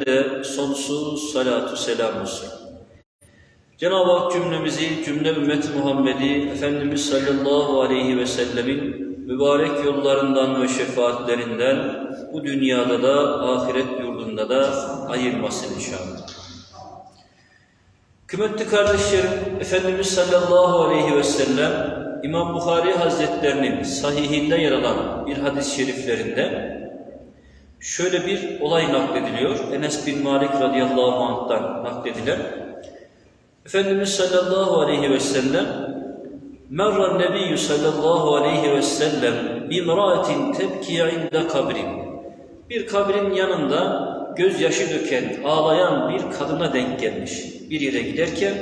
de sonsuz salatu selam olsun. Cenab-ı Hak cümlemizi, cümle ümmet Muhammed'i Efendimiz sallallahu aleyhi ve sellemin mübarek yollarından ve şefaatlerinden bu dünyada da ahiret yurdunda da ayırmasın inşallah. Kıymetli kardeşlerim, Efendimiz sallallahu aleyhi ve sellem İmam Bukhari Hazretlerinin sahihinde yer alan bir hadis-i şeriflerinde şöyle bir olay naklediliyor. Enes bin Malik radıyallahu anh'tan nakledilen. Efendimiz sallallahu aleyhi ve sellem Merra nebiyyü sallallahu aleyhi ve sellem bimraatin tebki inde kabrin. Bir kabrin yanında gözyaşı döken, ağlayan bir kadına denk gelmiş. Bir yere giderken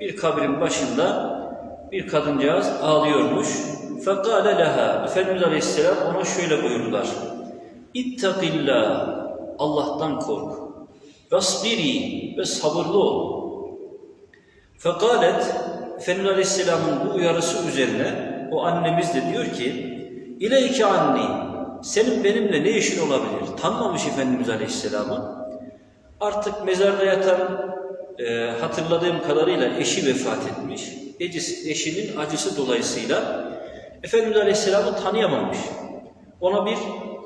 bir kabrin başında bir kadıncağız ağlıyormuş. Fekale leha. Efendimiz Aleyhisselam ona şöyle buyurdular. İttakillah. Allah'tan kork. Vasbiri ve sabırlı ol. Fekalet Efendimiz Aleyhisselam'ın bu uyarısı üzerine o annemiz de diyor ki İleyke anni senin benimle ne işin olabilir? Tanımamış Efendimiz Aleyhisselam'ı. Artık mezarda yatan e, hatırladığım kadarıyla eşi vefat etmiş. Eşi, eşinin acısı dolayısıyla Efendimiz Aleyhisselam'ı tanıyamamış. Ona bir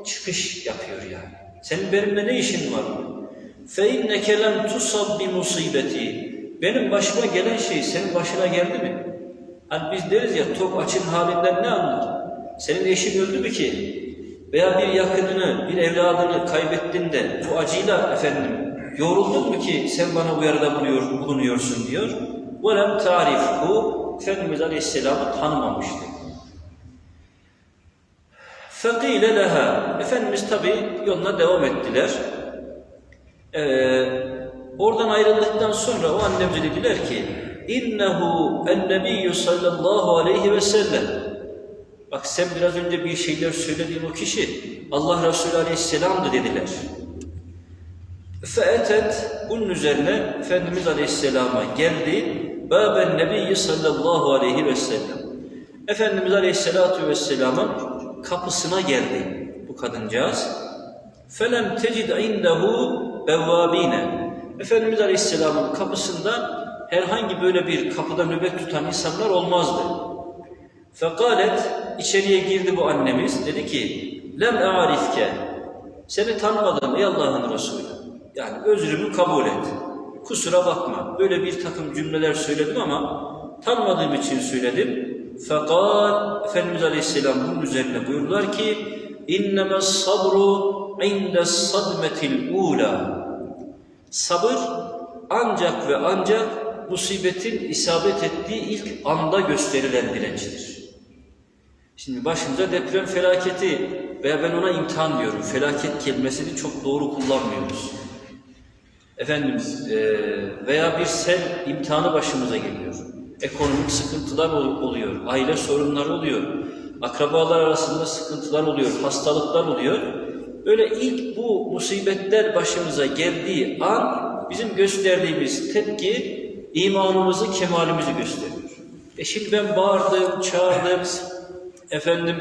çıkış yapıyor yani. Senin benimle ne işin var? فَاِنَّكَ لَمْ تُصَبْ بِمُصِيبَتِي Benim başıma gelen şey senin başına geldi mi? Hani biz deriz ya tok açın halinden ne anlar? Senin eşin öldü mü ki? Veya bir yakınını, bir evladını kaybettin de bu acıyla efendim yoruldun mu ki sen bana uyarıda bulunuyor, bulunuyorsun diyor. وَلَمْ تَعْرِفْهُ Efendimiz Aleyhisselam'ı tanımamıştı. فَقِيلَ لَهَا Efendimiz tabi yoluna devam ettiler. Ee, oradan ayrıldıktan sonra o annemize dediler ki innehu ennebiyyü sallallahu aleyhi ve sellem bak sen biraz önce bir şeyler söylediğin o kişi Allah Resulü aleyhisselamdı dediler. Feetet bunun üzerine Efendimiz aleyhisselama geldi. Bâben nebiyyi sallallahu aleyhi ve sellem. Efendimiz aleyhisselatu vesselamın kapısına geldi bu kadıncağız. Felem tecid indehu bevvabine. Efendimiz Aleyhisselam'ın kapısında herhangi böyle bir kapıda nöbet tutan insanlar olmazdı. Fekalet içeriye girdi bu annemiz. Dedi ki lem e'arifke seni tanımadım ey Allah'ın Resulü. Yani özrümü kabul et. Kusura bakma. Böyle bir takım cümleler söyledim ama tanımadığım için söyledim. Fakat Efendimiz Aleyhisselam bunun üzerine buyurdular ki İnnemez sabru indes sadmetil ula Sabır ancak ve ancak musibetin isabet ettiği ilk anda gösterilen dirençtir. Şimdi başımıza deprem felaketi veya ben ona imtihan diyorum. Felaket kelimesini çok doğru kullanmıyoruz. Efendim veya bir sel imtihanı başımıza geliyor. Ekonomik sıkıntılar oluyor, aile sorunları oluyor, akrabalar arasında sıkıntılar oluyor, hastalıklar oluyor. Böyle ilk bu musibetler başımıza geldiği an bizim gösterdiğimiz tepki imanımızı, kemalimizi gösteriyor. E şimdi ben bağırdım, çağırdım, efendim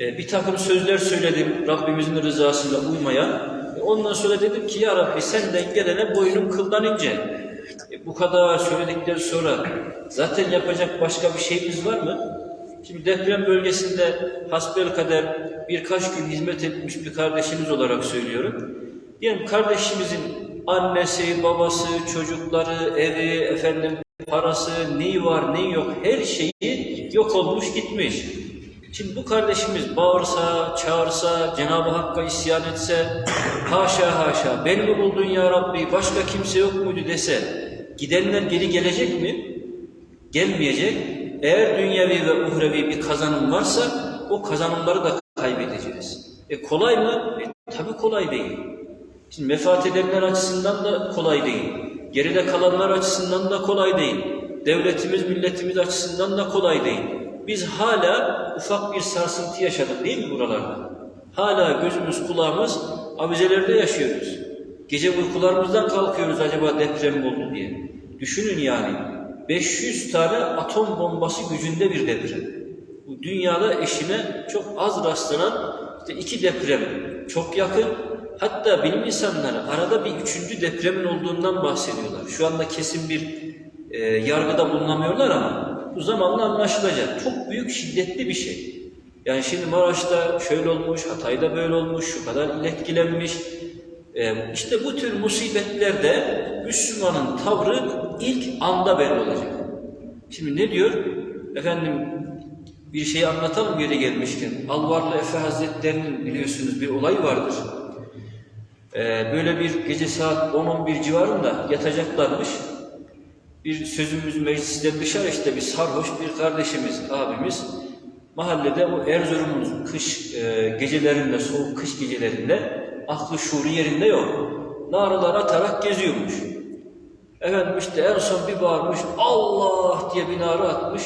e, bir takım sözler söyledim Rabbimizin rızasıyla uymayan. E, ondan sonra dedim ki ya Rabbi senden gelene boynum kıldan ince. E, bu kadar söyledikten sonra zaten yapacak başka bir şeyimiz var mı? Şimdi deprem bölgesinde hasbel kader birkaç gün hizmet etmiş bir kardeşimiz olarak söylüyorum. Diyelim kardeşimizin annesi, babası, çocukları, evi, efendim parası, neyi var, neyi yok her şeyi yok olmuş gitmiş. Şimdi bu kardeşimiz bağırsa, çağırsa, Cenab-ı Hakk'a isyan etse, haşa haşa, beni mi buldun ya Rabbi, başka kimse yok muydu dese, gidenler geri gelecek mi? Gelmeyecek. Eğer dünyevi ve uhrevi bir kazanım varsa, o kazanımları da kaybedeceğiz. E kolay mı? E, tabii kolay değil. Şimdi vefat edenler açısından da kolay değil. Geride kalanlar açısından da kolay değil. Devletimiz, milletimiz açısından da kolay değil. Biz hala ufak bir sarsıntı yaşadık değil mi buralarda? Hala gözümüz, kulağımız avizelerde yaşıyoruz. Gece uykularımızdan kalkıyoruz acaba deprem oldu diye. Düşünün yani 500 tane atom bombası gücünde bir deprem. Bu dünyada eşine çok az rastlanan işte iki deprem çok yakın. Hatta bilim insanları arada bir üçüncü depremin olduğundan bahsediyorlar. Şu anda kesin bir e, yargıda bulunamıyorlar ama bu zamanla anlaşılacak. Çok büyük şiddetli bir şey. Yani şimdi Maraş'ta şöyle olmuş, Hatay'da böyle olmuş, şu kadar iletkilenmiş. E, işte bu tür musibetlerde Müslümanın tavrı ilk anda belli olacak. Şimdi ne diyor? Efendim bir şeyi anlatalım yeri gelmişken. Alvarlı Efe Hazretleri'nin biliyorsunuz bir olay vardır. Ee, böyle bir gece saat 10-11 civarında yatacaklarmış. Bir sözümüz meclisten dışarı işte bir sarhoş bir kardeşimiz, abimiz mahallede o Erzurum'un kış e, gecelerinde, soğuk kış gecelerinde aklı şuuru yerinde yok. Naralar atarak geziyormuş. Efendim işte en son bir bağırmış, Allah diye bir nara atmış.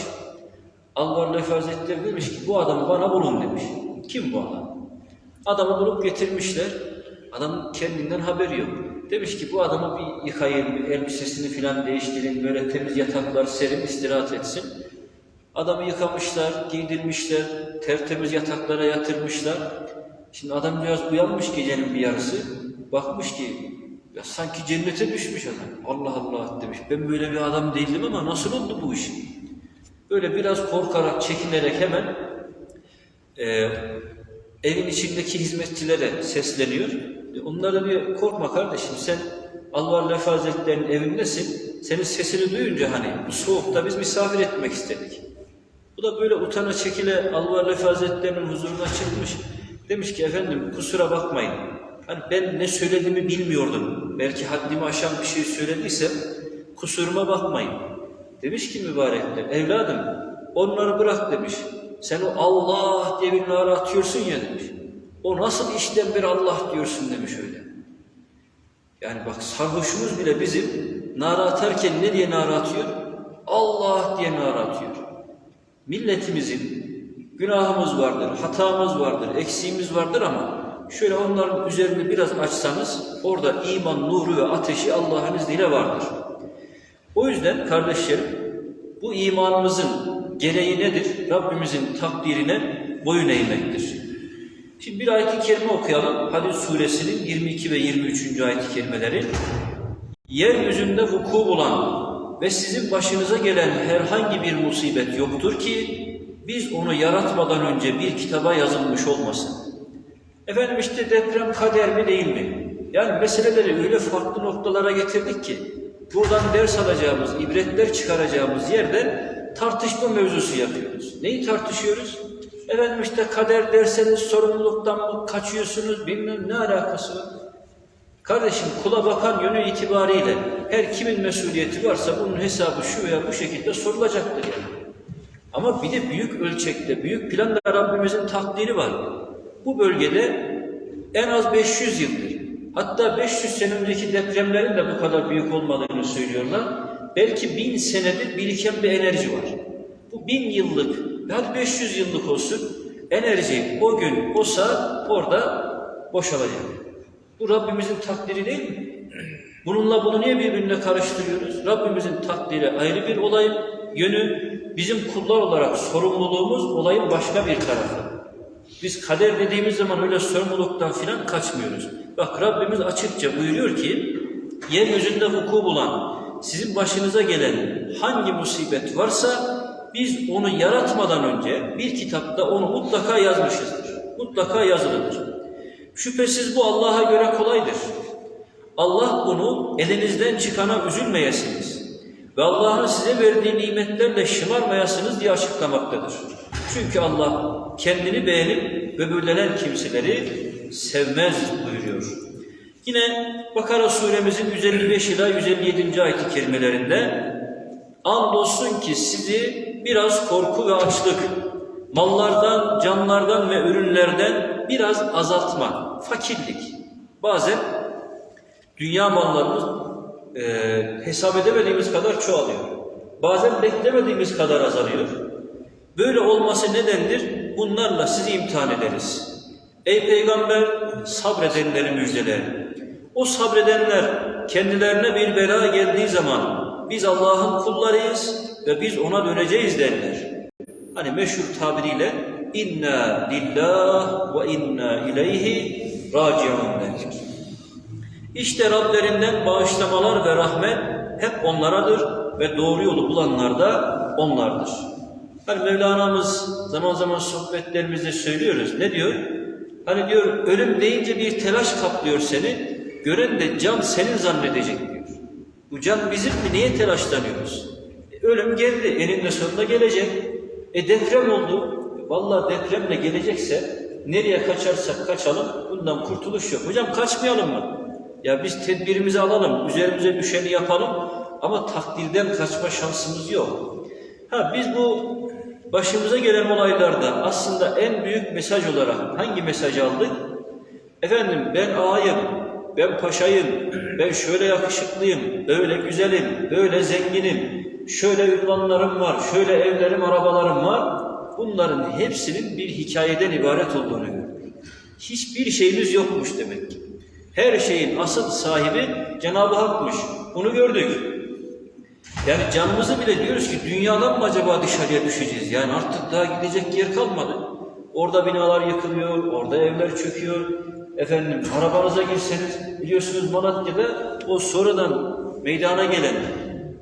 Alvar Lefi Hazretleri demiş ki bu adamı bana bulun demiş. Kim bu adam? Adamı bulup getirmişler. Adam kendinden haberi yok. Demiş ki bu adamı bir yıkayın, bir elbisesini filan değiştirin, böyle temiz yataklar serin istirahat etsin. Adamı yıkamışlar, giydirmişler, tertemiz yataklara yatırmışlar. Şimdi adamcağız uyanmış gecenin bir yarısı. Bakmış ki ya sanki cennete düşmüş adam. Allah Allah demiş. Ben böyle bir adam değildim ama nasıl oldu bu iş? Böyle biraz korkarak, çekinerek hemen e, evin içindeki hizmetçilere sesleniyor. Onlara diyor korkma kardeşim sen Allah Lefa Hazretleri'nin evindesin. Senin sesini duyunca hani bu soğukta biz misafir etmek istedik. Bu da böyle utana çekile Allah Lefa Hazretleri'nin huzuruna çıkmış. Demiş ki efendim kusura bakmayın. Hani ben ne söylediğimi bilmiyordum. Belki haddimi aşan bir şey söylediysem kusuruma bakmayın. Demiş ki mübarekler, evladım onları bırak demiş. Sen o Allah diye bir nara atıyorsun ya demiş. O nasıl işten bir Allah diyorsun demiş öyle. Yani bak sarhoşumuz bile bizim nara atarken ne diye nara atıyor? Allah diye nara atıyor. Milletimizin günahımız vardır, hatamız vardır, eksiğimiz vardır ama şöyle onların üzerini biraz açsanız orada iman nuru ve ateşi Allah'ın izniyle vardır. O yüzden kardeşlerim bu imanımızın gereği nedir? Rabbimizin takdirine boyun eğmektir. Şimdi bir ayet-i kerime okuyalım. Hadid suresinin 22 ve 23. ayet-i kerimeleri. Yeryüzünde vuku bulan ve sizin başınıza gelen herhangi bir musibet yoktur ki biz onu yaratmadan önce bir kitaba yazılmış olmasın. Efendim işte deprem kader mi değil mi? Yani meseleleri öyle farklı noktalara getirdik ki buradan ders alacağımız, ibretler çıkaracağımız yerde tartışma mevzusu yapıyoruz. Neyi tartışıyoruz? Efendim işte kader derseniz sorumluluktan mı kaçıyorsunuz bilmem ne alakası var. Kardeşim kula bakan yönü itibariyle her kimin mesuliyeti varsa bunun hesabı şu veya bu şekilde sorulacaktır yani. Ama bir de büyük ölçekte, büyük planda Rabbimizin takdiri var. Bu bölgede en az 500 yıldır, hatta 500 sene önceki depremlerin de bu kadar büyük olmadığını söylüyorlar. Belki bin senedir biriken bir enerji var. Bu bin yıllık, hadi 500 yıllık olsun, enerji o gün, o saat orada boşalacak. Bu Rabbimizin takdiri değil mi? Bununla bunu niye birbirine karıştırıyoruz? Rabbimizin takdiri ayrı bir olay, yönü, bizim kullar olarak sorumluluğumuz olayın başka bir tarafı. Biz kader dediğimiz zaman öyle sorumluluktan filan kaçmıyoruz. Bak Rabbimiz açıkça buyuruyor ki, yeryüzünde vuku bulan, sizin başınıza gelen hangi musibet varsa biz onu yaratmadan önce bir kitapta onu mutlaka yazmışızdır. Mutlaka yazılıdır. Şüphesiz bu Allah'a göre kolaydır. Allah bunu elinizden çıkana üzülmeyesiniz ve Allah'ın size verdiği nimetlerle şımarmayasınız diye açıklamaktadır. Çünkü Allah kendini beğenip böbürlenen kimseleri sevmez buyuruyor. Yine Bakara suremizin 155 ila 157. ayet-i kerimelerinde Andolsun ki sizi biraz korku ve açlık, mallardan, canlardan ve ürünlerden biraz azaltma, fakirlik. Bazen dünya mallarımız e, hesap edemediğimiz kadar çoğalıyor. Bazen beklemediğimiz kadar azalıyor. Böyle olması nedendir? Bunlarla sizi imtihan ederiz. Ey peygamber sabredenleri müjdele. O sabredenler kendilerine bir bela geldiği zaman biz Allah'ın kullarıyız ve biz ona döneceğiz derler. Hani meşhur tabiriyle inna lillah ve inna ileyhi raciun derler. İşte Rablerinden bağışlamalar ve rahmet hep onlaradır ve doğru yolu bulanlar da onlardır. Hani Mevlana'mız zaman zaman sohbetlerimizde söylüyoruz. Ne diyor? Hani diyor ölüm deyince bir telaş kaplıyor seni. Gören de can senin zannedecek diyor. Bu can bizim mi? Niye telaşlanıyoruz? E, ölüm geldi. Eninde sonunda gelecek. E deprem oldu. E, Vallahi depremle gelecekse nereye kaçarsak kaçalım bundan kurtuluş yok. Hocam kaçmayalım mı? Ya biz tedbirimizi alalım, üzerimize düşeni yapalım ama takdirden kaçma şansımız yok. Ha biz bu başımıza gelen olaylarda aslında en büyük mesaj olarak hangi mesaj aldık? Efendim ben ağayım, ben paşayım, ben şöyle yakışıklıyım, böyle güzelim, böyle zenginim, şöyle ünvanlarım var, şöyle evlerim, arabalarım var. Bunların hepsinin bir hikayeden ibaret olduğunu gördük. Hiçbir şeyimiz yokmuş demek ki. Her şeyin asıl sahibi Cenab-ı Hak'mış. Bunu gördük. Yani canımızı bile diyoruz ki dünyadan mı acaba dışarıya düşeceğiz? Yani artık daha gidecek yer kalmadı. Orada binalar yıkılıyor, orada evler çöküyor. Efendim arabanıza girseniz biliyorsunuz Malatya'da o sonradan meydana gelen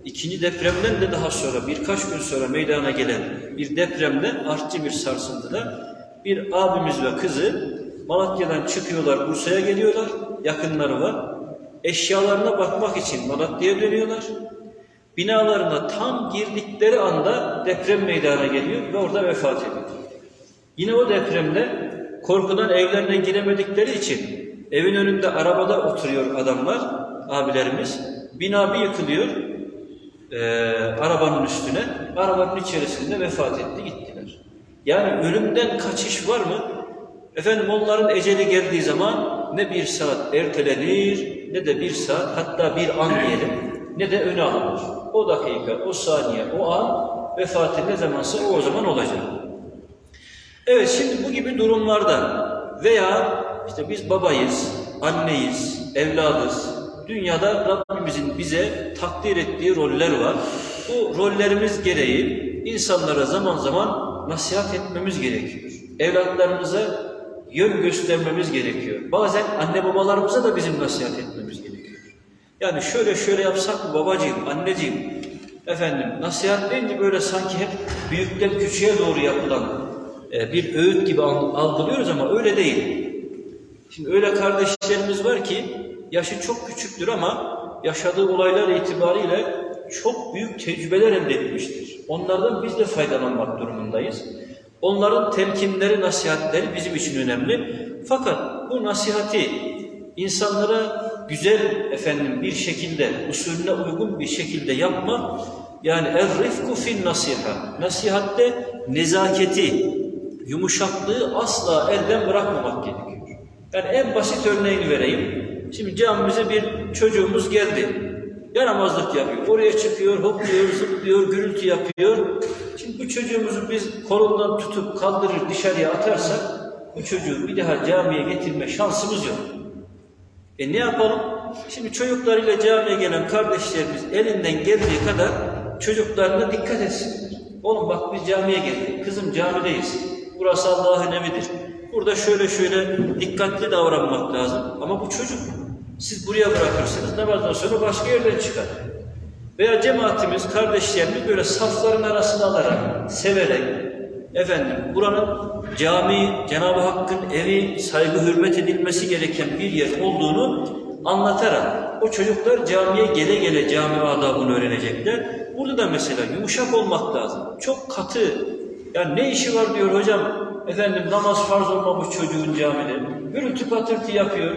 ikinci depremden de daha sonra birkaç gün sonra meydana gelen bir depremde artçı bir sarsıntıda bir abimiz ve kızı Malatya'dan çıkıyorlar Bursa'ya geliyorlar. Yakınları var. Eşyalarına bakmak için Malatya'ya dönüyorlar. Binalarına tam girdikleri anda deprem meydana geliyor ve orada vefat ediyor. Yine o depremde korkudan evlerine giremedikleri için evin önünde arabada oturuyor adamlar, abilerimiz. Bina bir yıkılıyor eee, arabanın üstüne. Arabanın içerisinde vefat etti gittiler. Yani ölümden kaçış var mı? Efendim onların eceli geldiği zaman ne bir saat ertelenir ne de bir saat hatta bir an diyelim ne de öne alınır. O dakika, o saniye, o an vefatı ne zamansa o zaman olacak. Evet şimdi bu gibi durumlarda veya işte biz babayız, anneyiz, evladız. Dünyada Rabbimizin bize takdir ettiği roller var. Bu rollerimiz gereği insanlara zaman zaman nasihat etmemiz gerekiyor. Evlatlarımıza yön göstermemiz gerekiyor. Bazen anne babalarımıza da bizim nasihat etmemiz gerekiyor. Yani şöyle şöyle yapsak mı babacığım, anneciğim, efendim nasihat deyince böyle sanki hep büyükten küçüğe doğru yapılan bir öğüt gibi al- algılıyoruz ama öyle değil. Şimdi öyle kardeşlerimiz var ki yaşı çok küçüktür ama yaşadığı olaylar itibariyle çok büyük tecrübeler elde etmiştir. Onlardan biz de faydalanmak durumundayız. Onların telkinleri, nasihatleri bizim için önemli. Fakat bu nasihati insanlara güzel efendim bir şekilde, usulüne uygun bir şekilde yapmak yani er-rifku fin nasiha. Nasihatte nezaketi, yumuşaklığı asla elden bırakmamak gerekiyor. Yani en basit örneğini vereyim. Şimdi camimize bir çocuğumuz geldi. Yaramazlık yapıyor. Oraya çıkıyor, hopluyor, zıplıyor, gürültü yapıyor. Şimdi bu çocuğumuzu biz kolundan tutup kaldırır dışarıya atarsak bu çocuğu bir daha camiye getirme şansımız yok. E ne yapalım? Şimdi çocuklarıyla camiye gelen kardeşlerimiz elinden geldiği kadar çocuklarına dikkat etsinler. Oğlum bak biz camiye geldik. Kızım camideyiz. Burası Allah'ın evidir. Burada şöyle şöyle dikkatli davranmak lazım. Ama bu çocuk. Siz buraya bırakırsınız. Namazdan sonra başka yerden çıkar. Veya cemaatimiz, kardeşlerimiz böyle safların arasına alarak, severek, efendim buranın cami, Cenab-ı Hakk'ın evi, saygı hürmet edilmesi gereken bir yer olduğunu anlatarak o çocuklar camiye gele gele cami adabını öğrenecekler. Burada da mesela yumuşak olmak lazım. Çok katı. Yani ne işi var diyor hocam. Efendim namaz farz olmamış çocuğun camide. Gürültü patırtı yapıyor.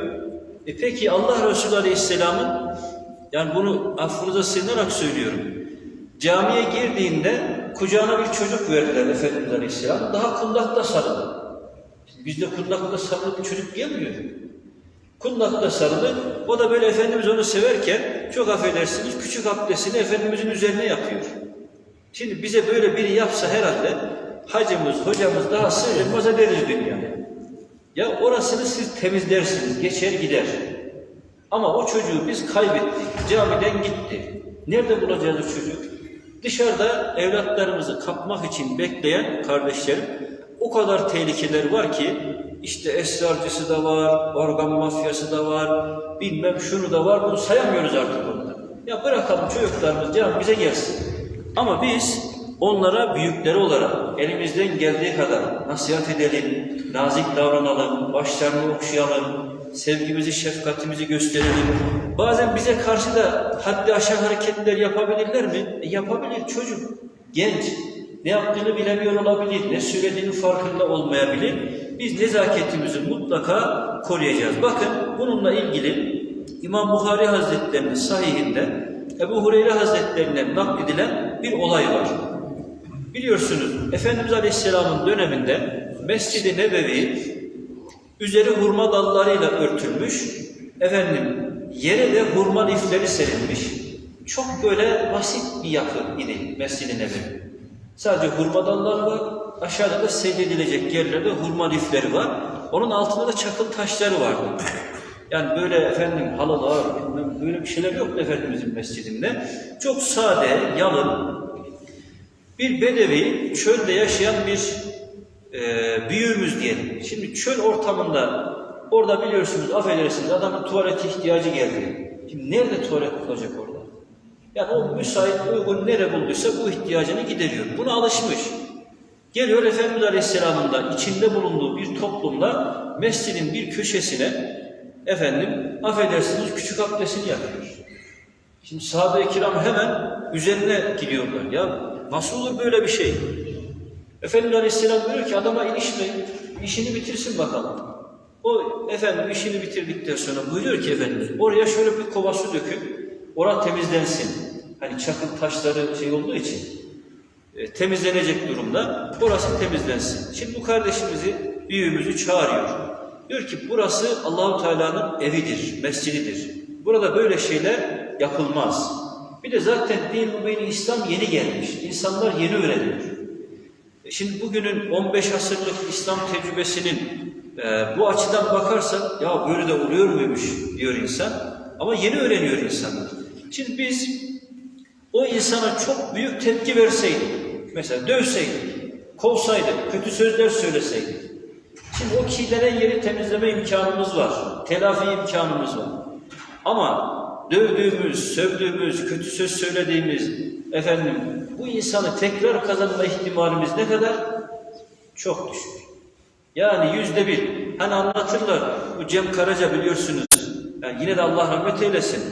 E peki Allah Resulü Aleyhisselam'ın yani bunu affınıza sığınarak söylüyorum. Camiye girdiğinde kucağına bir çocuk verdiler Efendimiz Aleyhisselam. Daha kundakta sarılı. Şimdi Bizde kundakta sarılı bir çocuk gelmiyor. Kundakta sarılı. O da böyle Efendimiz onu severken çok affedersiniz küçük abdestini Efendimizin üzerine yapıyor. Şimdi bize böyle biri yapsa herhalde hacımız, hocamız daha sığınmaz ederiz dünyaya. Ya orasını siz temizlersiniz, geçer gider. Ama o çocuğu biz kaybettik, camiden gitti. Nerede bulacağız o çocuğu? Dışarıda evlatlarımızı kapmak için bekleyen kardeşlerim o kadar tehlikeler var ki işte esrarcısı da var, organ mafyası da var, bilmem şunu da var, bunu sayamıyoruz artık onları. Ya bırakalım çocuklarımız can bize gelsin. Ama biz onlara büyükleri olarak elimizden geldiği kadar nasihat edelim, nazik davranalım, başlarını okşayalım, sevgimizi, şefkatimizi gösterelim. Bazen bize karşı da haddi aşağı hareketler yapabilirler mi? E, yapabilir çocuk, genç. Ne yaptığını bilemiyor olabilir, ne söylediğinin farkında olmayabilir. Biz nezaketimizi mutlaka koruyacağız. Bakın bununla ilgili İmam Bukhari Hazretleri'nin sahihinde Ebu Hureyre Hazretlerinden nakledilen bir olay var. Biliyorsunuz Efendimiz Aleyhisselam'ın döneminde Mescid-i Nebevi üzeri hurma dallarıyla örtülmüş, efendim yere de hurma lifleri serilmiş. Çok böyle basit bir yapı idi Mescid-i Nebevi. Sadece hurma dalları var, aşağıda da seyredilecek yerlerde hurma lifleri var. Onun altında da çakıl taşları vardı. Yani böyle efendim halılar, böyle bir şeyler yok Efendimizin mescidinde. Çok sade, yalın, bir bedevi, çölde yaşayan bir e, büyüğümüz diyelim. Şimdi çöl ortamında, orada biliyorsunuz, affedersiniz adamın tuvalet ihtiyacı geldi. Şimdi nerede tuvalet bulacak orada? Yani o müsait, uygun nere bulduysa bu ihtiyacını gideriyor. Buna alışmış. Geliyor Efendimiz Aleyhisselam'ın da içinde bulunduğu bir toplumda mescidin bir köşesine efendim affedersiniz küçük abdestini yapıyor. Şimdi sahabe-i kiram hemen üzerine gidiyorlar. Ya nasıl olur böyle bir şey? Efendimiz Aleyhisselam diyor ki adama ilişmeyin, işini bitirsin bakalım. O efendim işini bitirdikten sonra buyuruyor ki Efendimiz oraya şöyle bir kova su döküp orası temizlensin. Hani çakıl taşları şey olduğu için e, temizlenecek durumda orası temizlensin. Şimdi bu kardeşimizi, büyüğümüzü çağırıyor. Diyor ki burası Allahu Teala'nın evidir, mescididir. Burada böyle şeyler yapılmaz. Bir de zaten din mübini İslam yeni gelmiş. İnsanlar yeni öğreniyor. Şimdi bugünün 15 asırlık İslam tecrübesinin e, bu açıdan bakarsak ya böyle de oluyor muymuş diyor insan. Ama yeni öğreniyor insanlar. Şimdi biz o insana çok büyük tepki verseydik, mesela dövseydik, kovsaydık, kötü sözler söyleseydik. Şimdi o kirlenen yeri temizleme imkanımız var, telafi imkanımız var. Ama dövdüğümüz, sövdüğümüz, kötü söz söylediğimiz, efendim bu insanı tekrar kazanma ihtimalimiz ne kadar? Çok düşük. Yani yüzde bir. Hani anlatırlar, bu Cem Karaca biliyorsunuz, yani yine de Allah rahmet eylesin.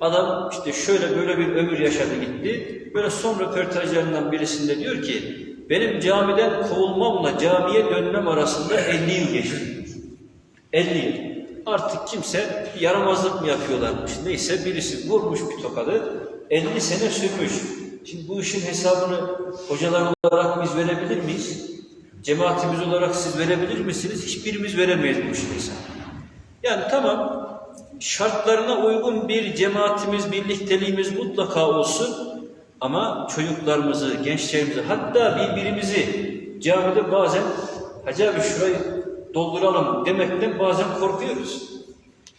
Adam işte şöyle böyle bir ömür yaşadı gitti. Böyle son röportajlarından birisinde diyor ki, benim camiden kovulmamla camiye dönmem arasında 50 yıl geçti. 50 yıl. Artık kimse yaramazlık mı yapıyorlarmış neyse birisi vurmuş bir tokadı 50 sene sürmüş. Şimdi bu işin hesabını hocalar olarak biz verebilir miyiz? Cemaatimiz olarak siz verebilir misiniz? Hiçbirimiz veremeyiz bu işin hesabını. Yani tamam şartlarına uygun bir cemaatimiz, birlikteliğimiz mutlaka olsun ama çocuklarımızı, gençlerimizi hatta birbirimizi camide bazen Hacı abi şurayı dolduralım demekten bazen korkuyoruz.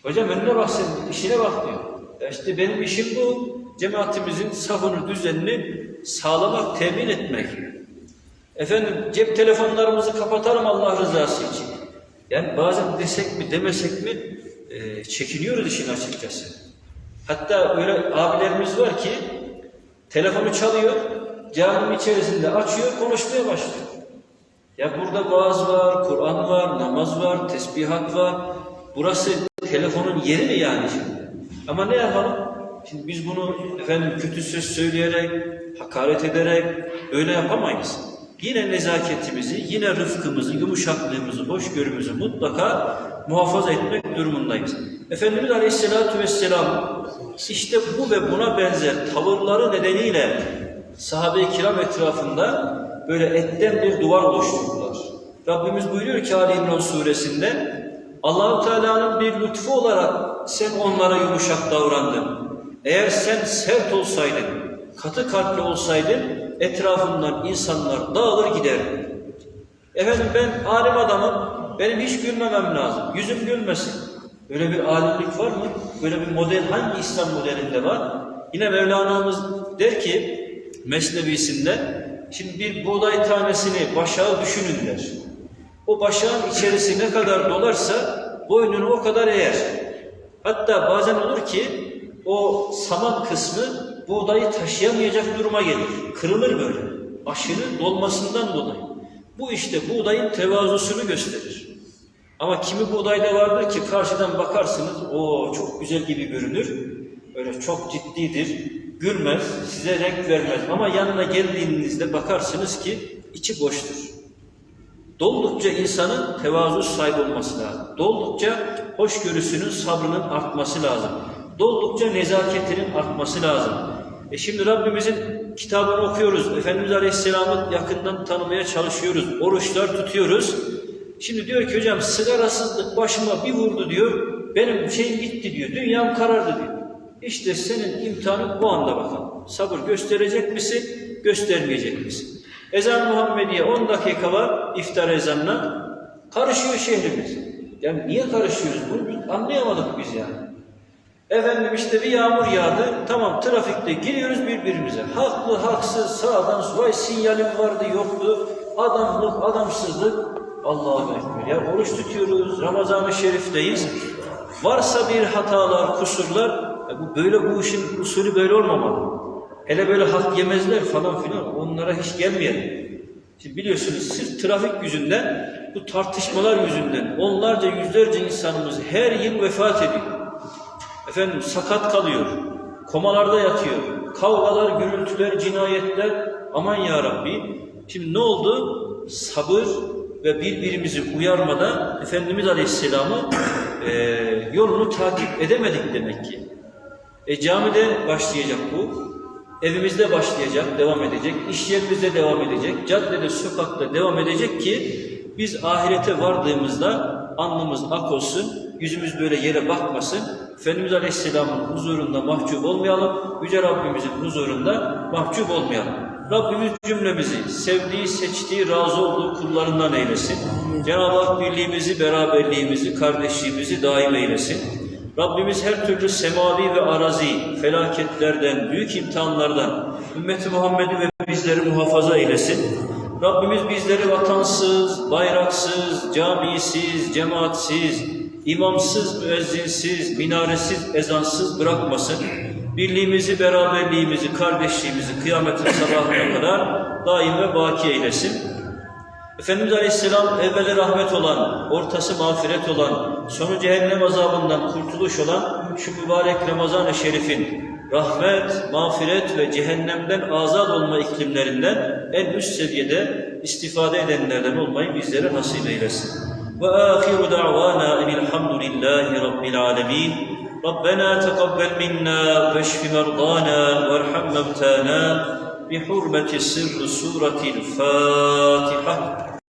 Hocam önüne bak sen, işine bak diyor. Ya işte benim işim bu. Cemaatimizin safını, düzenini sağlamak, temin etmek. Efendim cep telefonlarımızı kapatalım Allah rızası için. Yani bazen desek mi demesek mi e, çekiniyoruz işin açıkçası. Hatta öyle abilerimiz var ki telefonu çalıyor, caminin içerisinde açıyor, konuşmaya başlıyor. Ya burada vaaz var, Kur'an var, namaz var, tesbihat var. Burası telefonun yeri mi yani şimdi? Ama ne yapalım? Şimdi biz bunu efendim kötü söz söyleyerek, hakaret ederek öyle yapamayız. Yine nezaketimizi, yine rıfkımızı, yumuşaklığımızı, hoşgörümüzü mutlaka muhafaza etmek durumundayız. Efendimiz Aleyhisselatü Vesselam işte bu ve buna benzer tavırları nedeniyle sahabe-i kiram etrafında böyle etten bir duvar oluşturdular. Rabbimiz buyuruyor ki Ali İmran suresinde Allahu Teala'nın bir lütfu olarak sen onlara yumuşak davrandın. Eğer sen sert olsaydın, katı kalpli olsaydın etrafından insanlar dağılır giderdi. Efendim ben alim adamım, benim hiç gülmemem lazım. Yüzüm gülmesin. Böyle bir alimlik var mı? Böyle bir model hangi İslam modelinde var? Yine Mevlana'mız der ki Mesnevisinde şimdi bir buğday tanesini başağı düşünün der. O başağın içerisi ne kadar dolarsa boynunu o kadar eğer. Hatta bazen olur ki o saman kısmı buğdayı taşıyamayacak duruma gelir. Kırılır böyle. Aşırı dolmasından dolayı. Bu işte buğdayın tevazusunu gösterir. Ama kimi buğdayda vardır ki karşıdan bakarsınız o çok güzel gibi görünür. Öyle çok ciddidir. Gülmez, size renk vermez. Ama yanına geldiğinizde bakarsınız ki içi boştur. Doldukça insanın tevazu sahibi olması lazım. Doldukça hoşgörüsünün, sabrının artması lazım. Doldukça nezaketinin artması lazım. E şimdi Rabbimizin kitabını okuyoruz. Efendimiz Aleyhisselam'ı yakından tanımaya çalışıyoruz. Oruçlar tutuyoruz. Şimdi diyor ki hocam sigarasızlık başıma bir vurdu diyor. Benim şeyim gitti diyor. Dünyam karardı diyor. İşte senin imtihanın bu anda bakalım. Sabır gösterecek misin, göstermeyecek misin? Ezan Muhammediye 10 dakika var iftar ezanına. Karışıyor şehrimiz. Yani niye karışıyoruz? Bunu anlayamadık biz yani. Efendim işte bir yağmur yağdı. Tamam trafikte giriyoruz birbirimize. Haklı, haksız, sağdan vay sinyalim vardı, yoktu. Adamlık, adamsızlık. Allah'a ekber. Ya oruç tutuyoruz. Ramazan-ı Şerif'teyiz. Varsa bir hatalar, kusurlar, bu böyle bu işin usulü böyle olmamalı. Hele böyle hak yemezler falan filan. Onlara hiç gelmeyelim. Şimdi biliyorsunuz sırf trafik yüzünden, bu tartışmalar yüzünden onlarca yüzlerce insanımız her yıl vefat ediyor. Efendim sakat kalıyor, komalarda yatıyor, kavgalar, gürültüler, cinayetler, aman ya Rabbi. Şimdi ne oldu? Sabır ve birbirimizi uyarmada Efendimiz Aleyhisselam'ı e, yolunu takip edemedik demek ki. E camide başlayacak bu, evimizde başlayacak, devam edecek, iş yerimizde devam edecek, caddede, sokakta devam edecek ki biz ahirete vardığımızda alnımız ak olsun, yüzümüz böyle yere bakmasın, Efendimiz Aleyhisselam'ın huzurunda mahcup olmayalım, Yüce Rabbimizin huzurunda mahcup olmayalım. Rabbimiz cümlemizi sevdiği, seçtiği, razı olduğu kullarından eylesin. Cenab-ı Hak birliğimizi, beraberliğimizi, kardeşliğimizi daim eylesin. Rabbimiz her türlü semavi ve arazi felaketlerden, büyük imtihanlardan ümmeti Muhammed'i ve bizleri muhafaza eylesin. Rabbimiz bizleri vatansız, bayraksız, camisiz, cemaatsiz, imamsız, müezzinsiz, minaresiz, ezansız bırakmasın. Birliğimizi, beraberliğimizi, kardeşliğimizi kıyametin sabahına kadar daim ve baki eylesin. Efendimiz Aleyhisselam evveli rahmet olan, ortası mağfiret olan, sonu cehennem azabından kurtuluş olan şu mübarek Ramazan-ı Şerif'in rahmet, mağfiret ve cehennemden azat olma iklimlerinden en üst seviyede istifade edenlerden olmayı bizlere nasip eylesin. Ve ahiru da'vana enilhamdülillahi rabbil alemin. ربنا تقبل منا واشف مرضانا وارحم موتانا بحرمة سر سورة الفاتحة